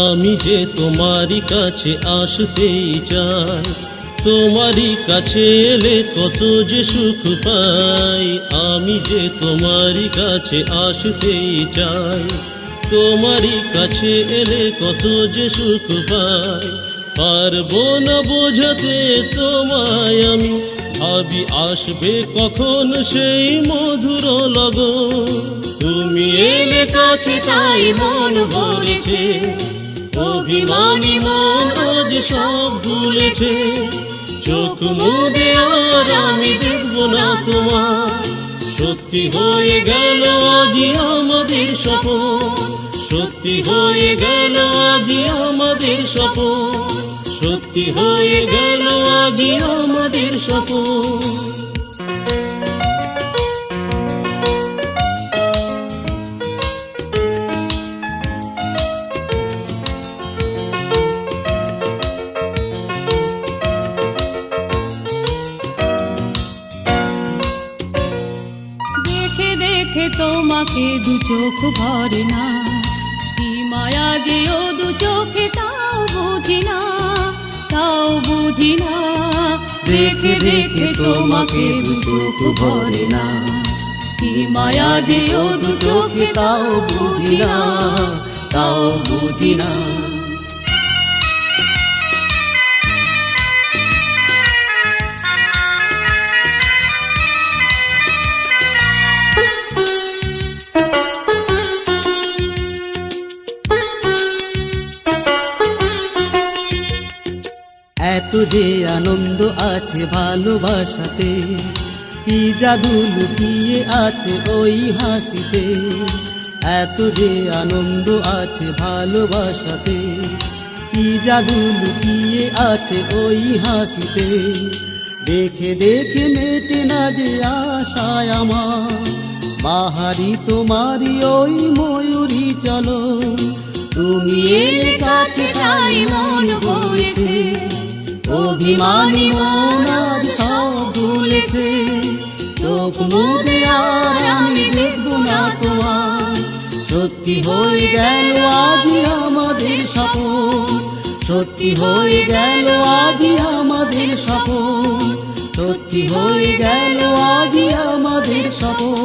আমি যে তোমারই কাছে আসতেই চাই, তোমারই কাছে এলে কত যে সুখ পাই, আমি যে তোমারই কাছে আসতেই চাই, তোমারই কাছে এলে কত যে সুখ পাই, পারব না বোঝাতে তোমায় আমি, ভাবি আসবে কখন সেই মধুর লগন, তুমি এলে কাছে তাই মন ভরেছে অভিমানী মন সব ভুলেছে। চোখ মুদে আর আমি দেখব না তোমার। সত্যি হয়ে গেল আজি আমাদের স্বপন। সত্যি হয়ে গেল আজি আমাদের স্বপন। সত্যি হয়ে গেল আজি আমাদের স্বপন। তোমাকে দু চোখ ভরে না। কি মায়া যে ও দু চোখে তাও বুঝি না, তাও বুঝি না। দেখে দেখে তোমাকে দু চোখ ভরে না। কি মায়া যে ও দু চোখে তাও বুঝি না, তাও বুঝি না। এত যে আনন্দ আছে ভালোবাসাতে? কি জাদু লুকিয়ে আছে ওই হাসিতে? এত যে আনন্দ আছে ভালোবাসাতে? কি জাদু লুকিয়ে আছে ওই হাসিতে? দেখে দেখে মেটে না যে আশায় আমার। বাহারি তোমারি ওই ময়ূরী চলো। তুমি কাছে তাই মন অভিমানী মন আজ সব ভুলেছে চোখ মুদে আর আমি দেখব না তোমার। সত্যি হয়ে গেল আজি আমাদের স্বপন, সত্যি হয়ে গেল আজি আমাদের স্বপন, সত্যি হয়ে গেল আজি আমাদের স্বপন।